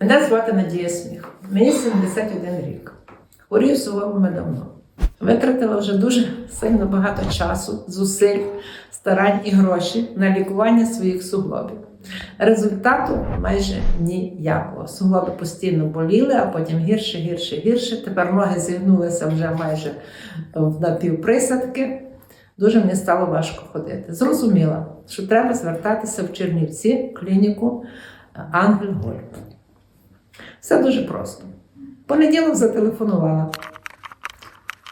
Мене звати Надія Сміх. Мені 71 рік. Хворію суглобами давно. Витратила вже дуже сильно багато часу, зусиль, старань і грошей на лікування своїх суглобів. Результату майже ніякого. Суглоби постійно боліли, а потім гірше, гірше, гірше. Тепер ноги зігнулися вже майже в напівприсадки. Дуже мені стало важко ходити. Зрозуміла, що треба звертатися в Чернівці в клініку Ангель Гольд. Все дуже просто. Понеділок зателефонувала.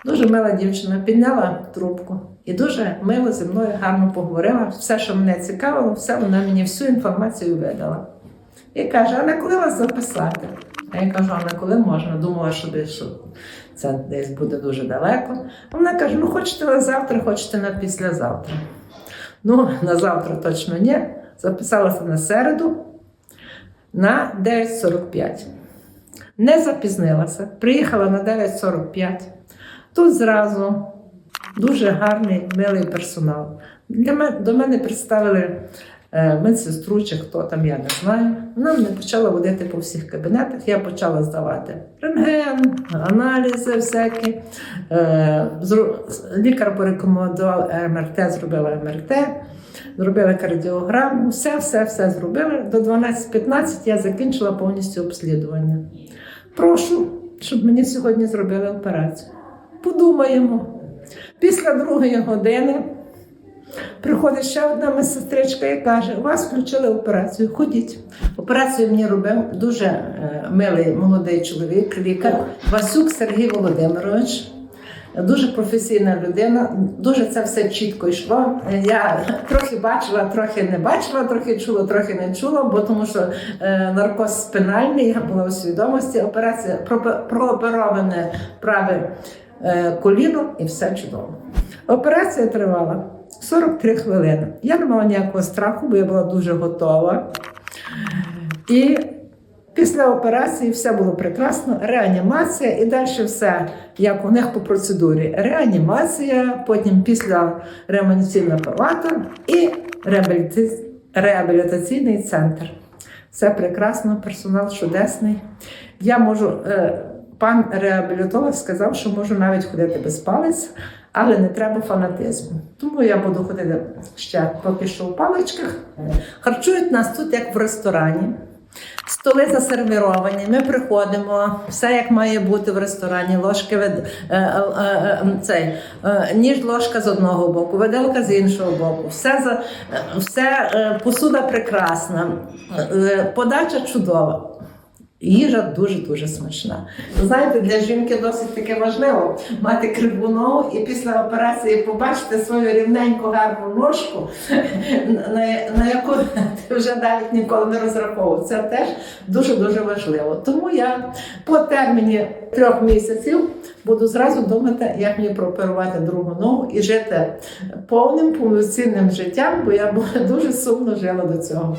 Дуже мила дівчина підняла трубку і дуже мило зі мною гарно поговорила. Все, що мене цікавило, все вона мені всю інформацію видала. І каже: а на коли вас записати? А я кажу, а на коли можна? Думала, що це десь буде дуже далеко. Вона каже: ну хочете на завтра, хочете на післязавтра. Ну, на завтра точно ні. Записалася на середу на 9.45. Не запізнилася, приїхала на 9.45. Тут зразу дуже гарний, милий персонал. Для мене, до мене представили е, медсестру чи хто там, я не знаю. Вона мене почала водити по всіх кабінетах. Я почала здавати рентген, аналізи всякі. Е, лікар порекомендував МРТ, зробила МРТ. Зробили кардіограму, все, все, все зробили. До 12.15 я закінчила повністю обслідування. Прошу, щоб мені сьогодні зробили операцію. Подумаємо. Після другої години приходить ще одна медсестричка і каже: у вас включили операцію, ходіть. Операцію мені робив дуже е, милий молодий чоловік, лікар Васюк Сергій Володимирович. Дуже професійна людина, дуже це все чітко йшло. Я трохи бачила, трохи не бачила, трохи чула, трохи не чула, бо тому що е, наркоз спинальний, я була у свідомості. Операція проопероване праве е, коліно і все чудово. Операція тривала 43 хвилини. Я не мала ніякого страху, бо я була дуже готова. І після операції все було прекрасно, реанімація і далі все, як у них по процедурі. Реанімація, потім після реанімаційна палата і реабілітаційний центр. Все прекрасно, персонал чудесний. Я можу, е, пан реабілітолог сказав, що можу навіть ходити без палець, але не треба фанатизму. Тому я буду ходити ще поки що в паличках. Харчують нас тут як в ресторані. Столи засервіровані, ми приходимо, все як має бути в ресторані, ложки вед... е, е, е, цей, ніж ложка з одного боку, виделка з іншого боку. Все за все посуда прекрасна, подача чудова. Їжа дуже дуже смачна. Знаєте, для жінки досить таки важливо мати криву ногу і після операції побачити свою рівненьку гарну ножку, на, яку ти вже навіть ніколи не розраховував. Це теж дуже дуже важливо. Тому я по терміні трьох місяців буду зразу думати, як мені прооперувати другу ногу і жити повним повноцінним життям, бо я дуже сумно жила до цього.